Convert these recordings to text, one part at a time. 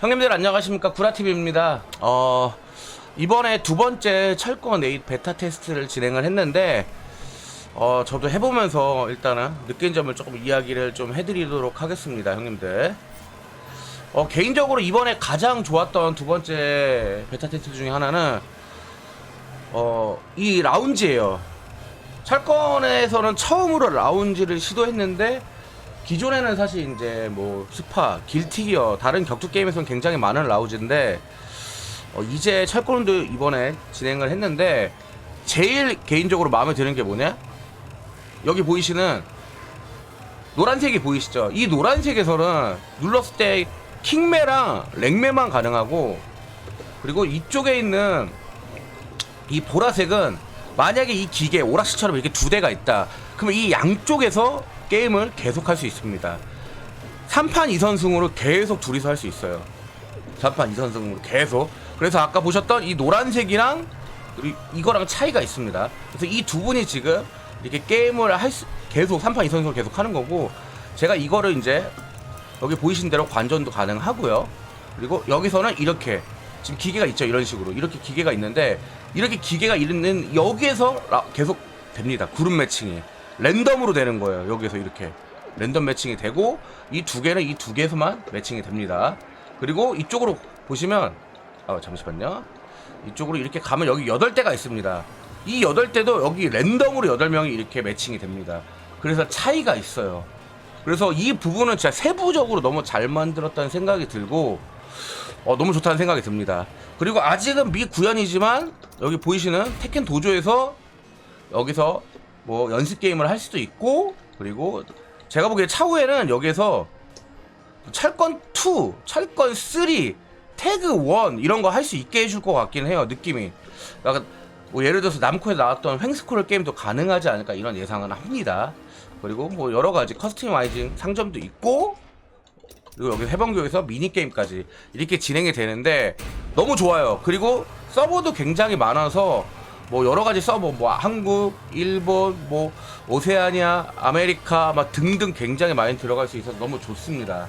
형님들 안녕하십니까? 구라TV입니다. 어 이번에 두 번째 철권 에잇 베타 테스트를 진행을 했는데 어 저도 해보면서 일단은 느낀 점을 조금 이야기를 좀 해드리도록 하겠습니다 형님들. 어 개인적으로 이번에 가장 좋았던 두 번째 베타 테스트 중에 하나는 어 이 라운지예요 철권에서는 처음으로 라운지를 시도했는데 기존에는 사실 이제 뭐 스파, 길티기어 다른 격투 게임에서는 굉장히 많은 라운지인데 어, 이제 철권도 이번에 진행을 했는데 제일 개인적으로 마음에 드는 게 뭐냐? 여기 보이시는 노란색이 보이시죠? 이 노란색에서는 눌렀을 때 킹매랑 랭매만 가능하고 그리고 이쪽에 있는 이 보라색은 만약에 이 기계 오락실처럼 이렇게 두 대가 있다. 그러면 이 양쪽에서 게임을 계속 할 수 있습니다. 3판 2선승으로 계속 둘이서 할 수 있어요. 3판 2선승으로 계속. 그래서 아까 보셨던 이 노란색이랑 이- 이거랑 차이가 있습니다. 그래서 이 두 분이 지금 이렇게 게임을 할 수, 계속 3판 2선승으로 계속 하는 거고 제가 이거를 이제 여기 보이신 대로 관전도 가능하고요. 그리고 여기서는 이렇게 지금 기계가 있죠. 이런 식으로 이렇게 기계가 있는데 이렇게 기계가 있는 여기에서 라- 계속 됩니다. 그룹 매칭이 랜덤으로 되는 거예요. 여기서 이렇게 랜덤 매칭이 되고 이 두 개는 이 두 개에서만 매칭이 됩니다. 그리고 이쪽으로 보시면 아 잠시만요. 이쪽으로 이렇게 가면 여기 8대가 있습니다. 이 8대도 여기 랜덤으로 8명이 이렇게 매칭이 됩니다. 그래서 차이가 있어요. 그래서 이 부분은 진짜 세부적으로 너무 잘 만들었다는 생각이 들고 어, 너무 좋다는 생각이 듭니다. 그리고 아직은 미구현이지만 여기 보이시는 테켄 도조에서 여기서 뭐 연습 게임을 할 수도 있고 그리고 제가 보기에 차후에는 여기에서 철권 2, 철권 3, 태그 1 이런 거 할 수 있게 해줄 것 같긴 해요 느낌이. 그러니까 뭐 예를 들어서 남코에 나왔던 횡스크롤 게임도 가능하지 않을까 이런 예상은 합니다. 그리고 뭐 여러 가지 커스터마이징 상점도 있고 그리고 여기 해방교에서 미니 게임까지 이렇게 진행이 되는데 너무 좋아요. 그리고 서버도 굉장히 많아서 뭐 여러 가지 서버 뭐 한국, 일본, 뭐 오세아니아, 아메리카 막 등등 굉장히 많이 들어갈 수 있어서 너무 좋습니다.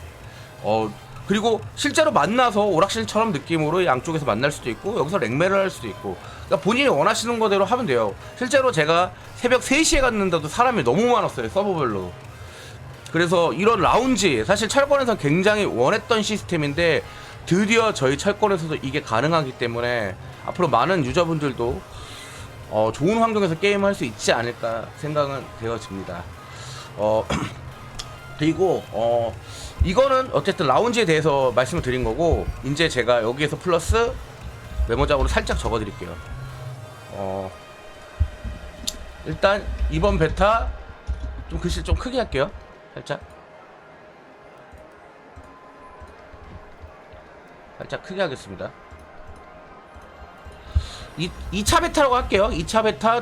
어 그리고 실제로 만나서 오락실처럼 느낌으로 양쪽에서 만날 수도 있고 여기서 랭매를 할 수도 있고 그러니까 본인이 원하시는 거대로 하면 돼요. 실제로 제가 새벽 3시에 갔는데도 사람이 너무 많았어요. 서버별로. 그래서 이런 라운지 사실 철권에서 굉장히 원했던 시스템인데 드디어 저희 철권에서도 이게 가능하기 때문에 앞으로 많은 유저분들도 어, 좋은 환경에서 게임할 수 있지 않을까 생각은 되어집니다. 어, 그리고 어, 이거는 어쨌든 라운지에 대해서 말씀을 드린 거고 이제 제가 여기에서 플러스 메모장으로 살짝 적어드릴게요. 어, 일단 이번 베타 좀 글씨 좀 크게 할게요. 살짝 살짝 크게 하겠습니다. 이 2차 베타라고 할게요. 2차 베타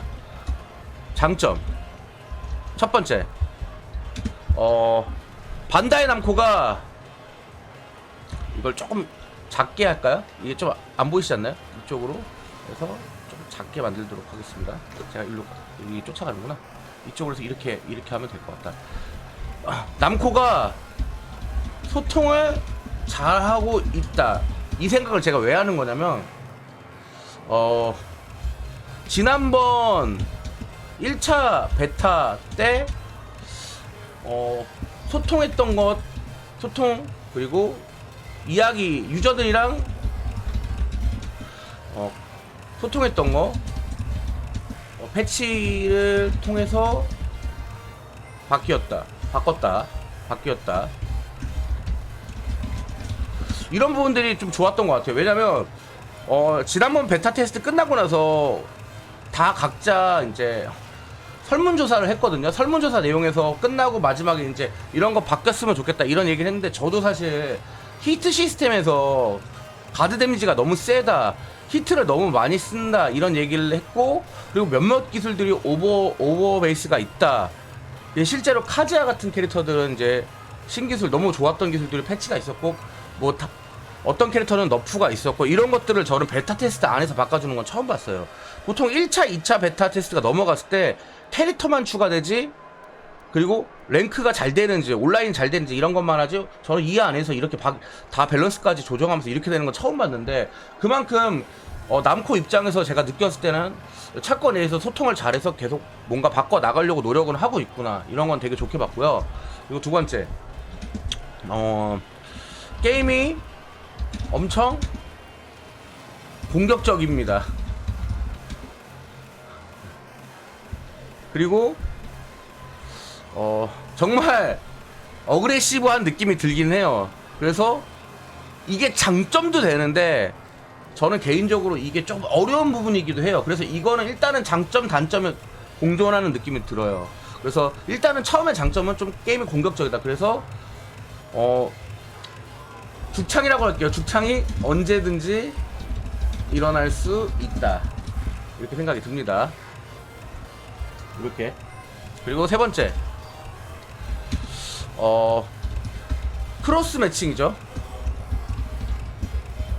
장점 첫 번째 어 반다이 남코가 이걸 조금 작게 할까요? 이게 좀 안 보이시지 않나요? 이쪽으로 해서 좀 작게 만들도록 하겠습니다. 제가 일로 여기 쫓아가는구나. 이쪽으로 해서 이렇게 이렇게 하면 될 것 같다. 아, 남코가 소통을 잘 하고 있다. 이 생각을 제가 왜 하는 거냐면 어 지난번 1차 베타 때 어, 소통했던 것 소통 그리고 이야기 유저들이랑 어, 소통했던 거 어, 패치를 통해서 바뀌었다 바꿨다 바뀌었다 이런 부분들이 좀 좋았던 것 같아요 왜냐면 어, 지난번 베타 테스트 끝나고 나서 다 각자 이제 설문조사를 했거든요. 설문조사 내용에서 끝나고 마지막에 이제 이런 거 바뀌었으면 좋겠다 이런 얘기를 했는데 저도 사실 히트 시스템에서 가드 데미지가 너무 세다. 히트를 너무 많이 쓴다 이런 얘기를 했고 그리고 몇몇 기술들이 오버 오버 베이스가 있다. 예, 실제로 카즈야 같은 캐릭터들은 이제 신기술 너무 좋았던 기술들이 패치가 있었고 뭐 다, 어떤 캐릭터는 너프가 있었고 이런 것들을 저는 베타 테스트 안에서 바꿔주는 건 처음 봤어요. 보통 1차, 2차 베타 테스트가 넘어갔을 때 캐릭터만 추가되지 그리고 랭크가 잘 되는지 온라인 잘 되는지 이런 것만 하지 저는 이 안에서 이렇게 바- 다 밸런스까지 조정하면서 이렇게 되는 건 처음 봤는데 그만큼 어, 남코 입장에서 제가 느꼈을 때는 차권 내에서 소통을 잘해서 계속 뭔가 바꿔 나가려고 노력은 하고 있구나. 이런 건 되게 좋게 봤고요. 그리고 두 번째. 어 게임이 엄청 공격적입니다. 그리고 어 정말 어그레시브한 느낌이 들긴 해요. 그래서 이게 장점도 되는데 저는 개인적으로 이게 좀 어려운 부분이기도 해요. 그래서 이거는 일단은 장점 단점을 공존하는 느낌이 들어요. 그래서 일단은 처음에 장점은 좀 게임이 공격적이다. 그래서 어 죽창이라고 할게요. 죽창이 언제든지 일어날 수 있다. 이렇게 생각이 듭니다. 이렇게. 그리고 세 번째. 어 크로스 매칭이죠.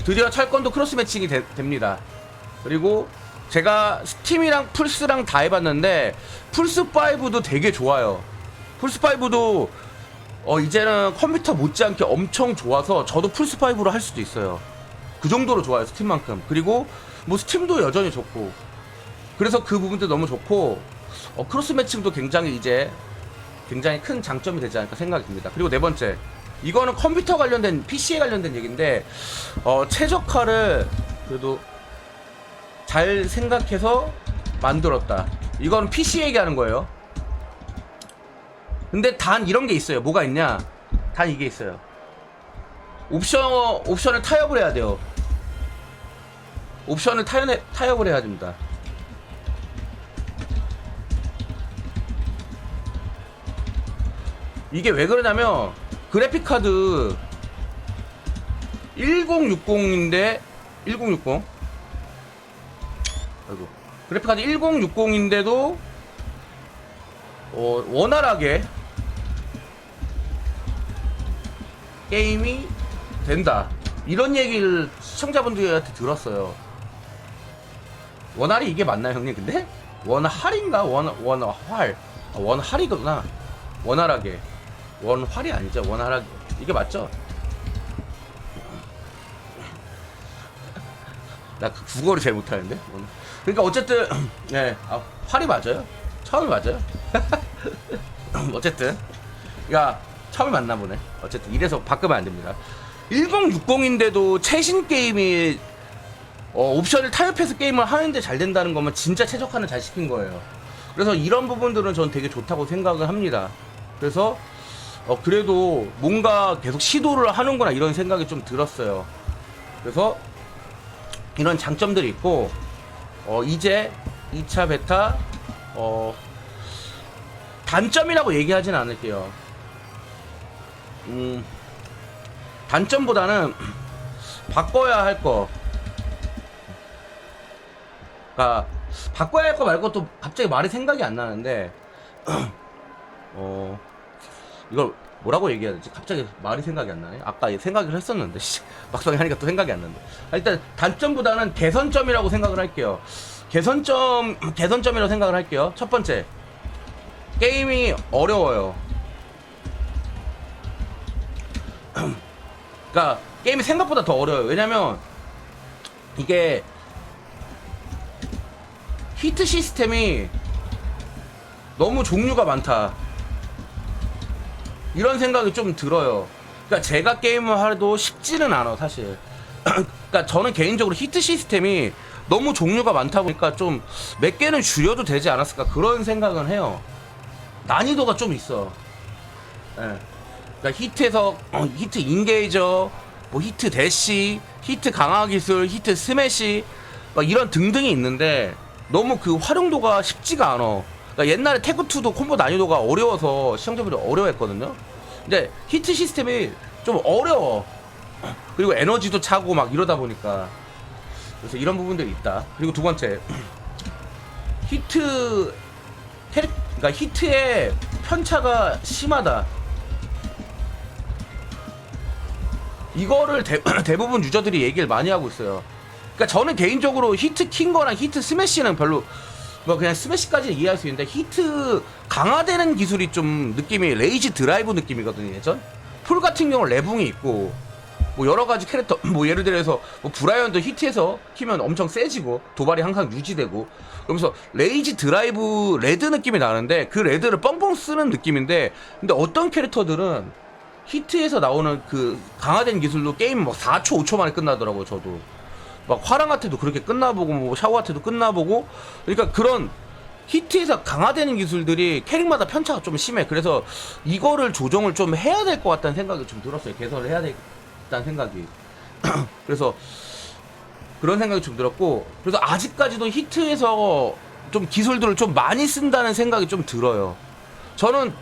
드디어 철권도 크로스 매칭이 되- 됩니다. 그리고 제가 스팀이랑 플스랑 다 해봤는데 플스 5도 되게 좋아요. 플스 5도 어 이제는 컴퓨터 못지않게 엄청 좋아서 저도 플스 5로 할 수도 있어요. 그 정도로 좋아요 스팀만큼. 그리고 뭐 스팀도 여전히 좋고 그래서 그 부분도 너무 좋고 어, 크로스 매칭도 굉장히 이제 굉장히 큰 장점이 되지 않을까 생각이 듭니다. 그리고 네 번째, 이거는 컴퓨터 관련된 PC에 관련된 얘기인데 어, 최적화를 그래도 잘 생각해서 만들었다. 이거는 PC 얘기하는 거예요. 근데 단 이런 게 있어요. 뭐가 있냐? 단 이게 있어요. 옵션 옵션을 타협을 해야 돼요. 옵션을 타협, 타협을 해야 됩니다. 이게 왜 그러냐면 그래픽 카드 1060인데 1060 아이고. 그래픽 카드 1060인데도 어, 원활하게 게임이 된다. 이런 얘기를 시청자분들한테 들었어요. 원활이 이게 맞나요 형님? 근데? 원활인가? 원, 원활. 아, 원활이구나. 원활하게 원활이 아니죠? 원활하게 이게 맞죠? 나그 국어를 잘 못하는데? 오늘. 그러니까 어쨌든 네. 아, 활이 맞아요? 처음이 맞아요? 어쨌든. 그러니까 처음이 맞나 보네. 어쨌든 이래서 바꾸면 안 됩니다. 1060인데도 최신 게임이 어, 옵션을 타협해서 게임을 하는데 잘 된다는 거면 진짜 최적화는 잘 시킨 거예요. 그래서 이런 부분들은 전 되게 좋다고 생각을 합니다. 그래서 어, 그래도 뭔가 계속 시도를 하는구나 이런 생각이 좀 들었어요 그래서 이런 장점들이 있고 어, 이제 2차 베타 어, 단점이라고 얘기하진 않을게요. 음, 단점보다는 바꿔야 할 거. 그러니까 바꿔야 할 거 말고 또 갑자기 말이 생각이 안 나는데 어 이걸 뭐라고 얘기해야 되지? 갑자기 말이 생각이 안 나네. 아까 생각을 했었는데 씨, 막상 하니까 또 생각이 안 난다. 아, 일단 단점보다는 개선점이라고 생각을 할게요. 개선점 개선점이라고 생각을 할게요. 첫 번째 게임이 어려워요. 그러니까 게임이 생각보다 더 어려워요. 왜냐면 이게 히트 시스템이 너무 종류가 많다. 이런 생각이 좀 들어요. 그러니까 제가 게임을 해도 쉽지는 않아 사실. 그러니까 저는 개인적으로 히트 시스템이 너무 종류가 많다 보니까 좀 몇 개는 줄여도 되지 않았을까 그런 생각은 해요. 난이도가 좀 있어. 예. 그러니까 히트에서 어, 히트 인게이저, 뭐 히트 대시, 히트 강화 기술, 히트 스매시 막 이런 등등이 있는데 너무 그 활용도가 쉽지가 않아. 그러니까 옛날에 태그2도 콤보 난이도가 어려워서 시청자분들이 어려워했거든요. 근데 히트 시스템이 좀 어려워. 그리고 에너지도 차고 막 이러다 보니까 그래서 이런 부분들이 있다. 그리고 두 번째 히트 테리, 그러니까 히트의 편차가 심하다. 이거를 대, 대부분 유저들이 얘기를 많이 하고 있어요. 그러니까 저는 개인적으로 히트 킨 거랑 히트 스매시는 별로 뭐 그냥 스매시까지 이해할 수 있는데 히트 강화되는 기술이 좀 느낌이 레이지 드라이브 느낌이거든요 예전. 풀 같은 경우 레붕이 있고 뭐 여러 가지 캐릭터 뭐 예를 들어서 뭐 브라이언도 히트해서 키면 엄청 세지고 도발이 항상 유지되고. 그러면서 레이지 드라이브 레드 느낌이 나는데 그 레드를 뻥뻥 쓰는 느낌인데 근데 어떤 캐릭터들은 히트에서 나오는 그 강화된 기술로 게임 막 4초 5초 만에 끝나더라고요 저도 막 화랑한테도 그렇게 끝나보고 뭐 샤오한테도 끝나보고 그러니까 그런 히트에서 강화되는 기술들이 캐릭마다 편차가 좀 심해. 그래서 이거를 조정을 좀 해야 될 것 같다는 생각이 좀 들었어요. 개선을 해야 되겠다는 생각이. 그래서 그런 생각이 좀 들었고 그래서 아직까지도 히트에서 좀 기술들을 좀 많이 쓴다는 생각이 좀 들어요. 저는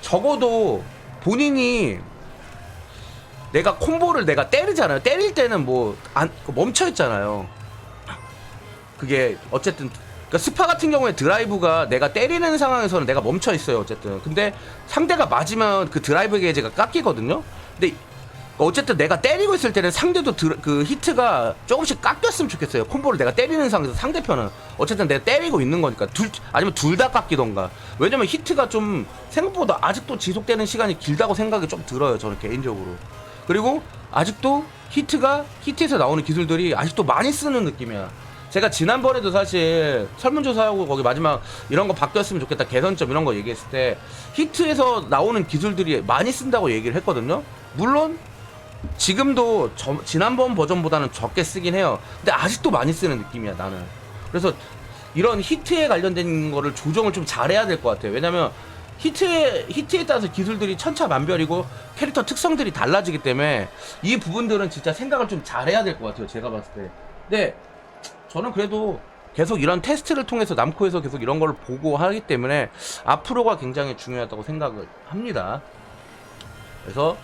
적어도 본인이 내가 콤보를 내가 때리잖아요. 때릴 때는 뭐 안 멈춰 있잖아요. 그게 어쨌든 그러니까 스파 같은 경우에 드라이브가 내가 때리는 상황에서는 내가 멈춰 있어요. 어쨌든 근데 상대가 맞으면 그 드라이브 게이지가 깎이거든요. 근데 어쨌든 내가 때리고 있을 때는 상대도 드, 그 히트가 조금씩 깎였으면 좋겠어요. 콤보를 내가 때리는 상황에서 상대편은 어쨌든 내가 때리고 있는 거니까 둘 아니면 둘 다 깎이던가. 왜냐면 히트가 좀 생각보다 아직도 지속되는 시간이 길다고 생각이 좀 들어요. 저는 개인적으로. 그리고 아직도 히트가 히트에서 나오는 기술들이 아직도 많이 쓰는 느낌이야. 제가 지난번에도 사실 설문조사하고 거기 마지막 이런 거 바뀌었으면 좋겠다 개선점 이런 거 얘기했을 때 히트에서 나오는 기술들이 많이 쓴다고 얘기를 했거든요. 물론 지금도 저- 지난번 버전보다는 적게 쓰긴 해요. 근데 아직도 많이 쓰는 느낌이야 나는. 그래서 이런 히트에 관련된 거를 조정을 좀 잘해야 될 것 같아요. 왜냐면 히트에 히트에 따라서 기술들이 천차만별이고 캐릭터 특성들이 달라지기 때문에 이 부분들은 진짜 생각을 좀 잘해야 될 것 같아요. 제가 봤을 때. 근데 저는 그래도 계속 이런 테스트를 통해서 남코에서 계속 이런 걸 보고 하기 때문에 앞으로가 굉장히 중요하다고 생각을 합니다. 그래서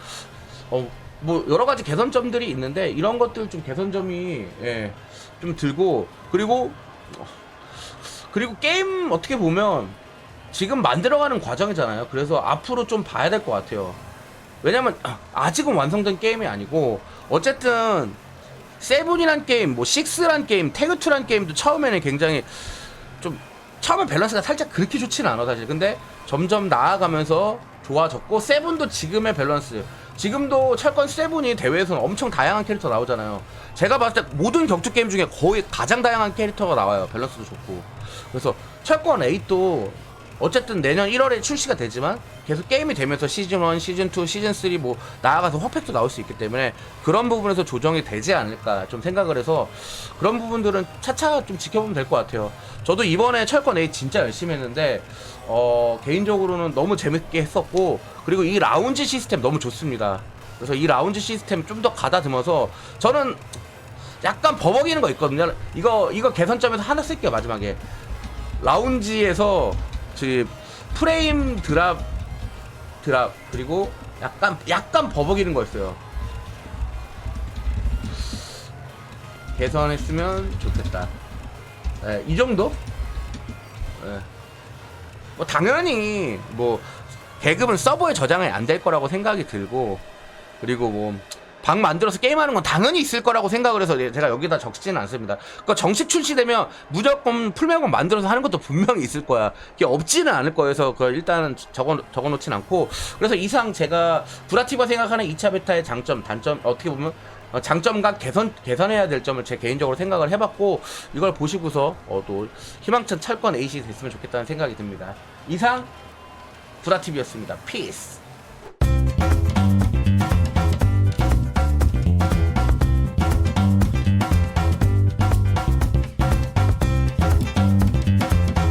어, 뭐 여러 가지 개선점들이 있는데 이런 것들 좀 개선점이 예, 좀 들고 그리고 그리고 게임 어떻게 보면 지금 만들어가는 과정이잖아요. 그래서 앞으로 좀 봐야 될 것 같아요. 왜냐면 아직은 완성된 게임이 아니고 어쨌든 세븐이란 게임, 뭐 식스란 게임, 태그투란 게임도 처음에는 굉장히 좀 처음에 밸런스가 살짝 그렇게 좋지는 않아 사실. 근데 점점 나아가면서 좋아졌고 세븐도 지금의 밸런스. 지금도 철권 세븐이 대회에서는 엄청 다양한 캐릭터 나오잖아요. 제가 봤을 때 모든 격투 게임 중에 거의 가장 다양한 캐릭터가 나와요. 밸런스도 좋고. 그래서 철권 8도 어쨌든 내년 1월에 출시가 되지만 계속 게임이 되면서 시즌 1, 시즌 2, 시즌 3 뭐 나아가서 헛팩도 나올 수 있기 때문에 그런 부분에서 조정이 되지 않을까 좀 생각을 해서 그런 부분들은 차차 좀 지켜보면 될 것 같아요. 저도 이번에 철권 8 진짜 열심히 했는데 어 개인적으로는 너무 재밌게 했었고 그리고 이 라운지 시스템 너무 좋습니다. 그래서 이 라운지 시스템 좀 더 가다듬어서 저는 약간 버벅이는 거 있거든요. 이거 이거 개선점에서 하나 쓸게요 마지막에 라운지에서 지 프레임 드랍 드랍 그리고 약간 약간 버벅이는 거 있어요. 개선했으면 좋겠다. 네, 이 정도? 네. 뭐 당연히 뭐 계급은 서버에 저장이 안 될 거라고 생각이 들고 그리고 뭐 방 만들어서 게임하는 건 당연히 있을 거라고 생각을 해서 제가 여기다 적지는 않습니다. 그러니까 정식 출시되면 무조건 풀메건 만들어서 하는 것도 분명히 있을 거야. 그게 없지는 않을 거여서 그 일단은 적어 적어 놓진 않고 그래서 이상 제가 브라티바 생각하는 2차 베타의 장점, 단점 어떻게 보면 어, 장점과 개선 개선해야 될 점을 제 개인적으로 생각을 해봤고 이걸 보시고서 어, 또 희망찬 철권 에이시 됐으면 좋겠다는 생각이 듭니다. 이상 브라티비였습니다. 피스.